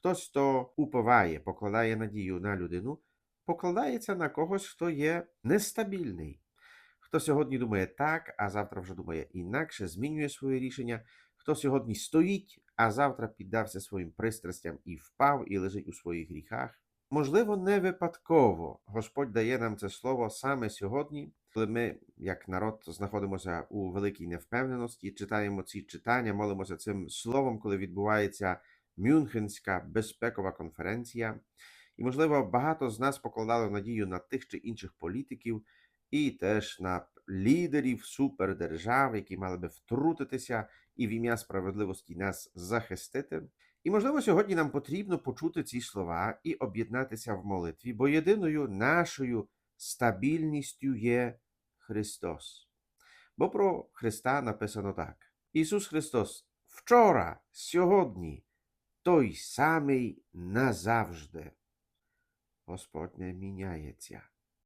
Хтось, хто уповає, покладає надію на людину, покладається на когось, хто є нестабільний. Хто сьогодні думає так, а завтра вже думає інакше, змінює своє рішення. Хто сьогодні стоїть, а завтра піддався своїм пристрастям і впав, і лежить у своїх гріхах. Можливо, не випадково Господь дає нам це слово саме сьогодні, коли ми, як народ, знаходимося у великій невпевненості, читаємо ці читання, молимося цим словом, коли відбувається Мюнхенська безпекова конференція. І, можливо, багато з нас покладали надію на тих чи інших політиків і теж на лідерів супердержав, які мали би втрутитися і в ім'я справедливості нас захистити. І, можливо, сьогодні нам потрібно почути ці слова і об'єднатися в молитві, бо єдиною нашою стабільністю є Христос. Бо про Христа написано так: Ісус Христос вчора, сьогодні, той самий назавжди. Господь не міняється.